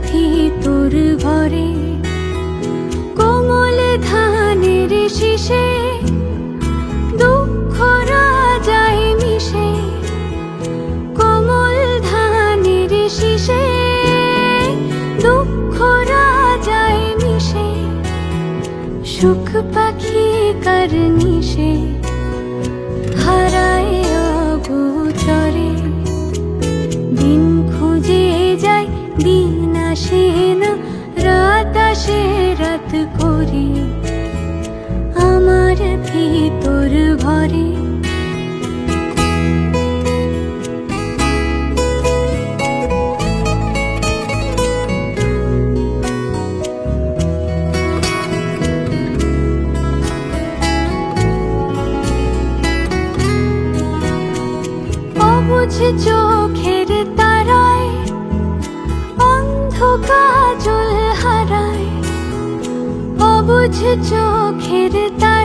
সাথী তোর ঘরে, কোমল ধানের শীষে দুঃখ রাজায় মিশে, কোমল ধানের শীষে দুঃখ রাজায় মিশে, সুখ পাখি কার নিশে। আসে রাত আসে রাত আমার ভিতর ঘরে চোখের কাজল হারায়। অবুঝ চোখের তারায়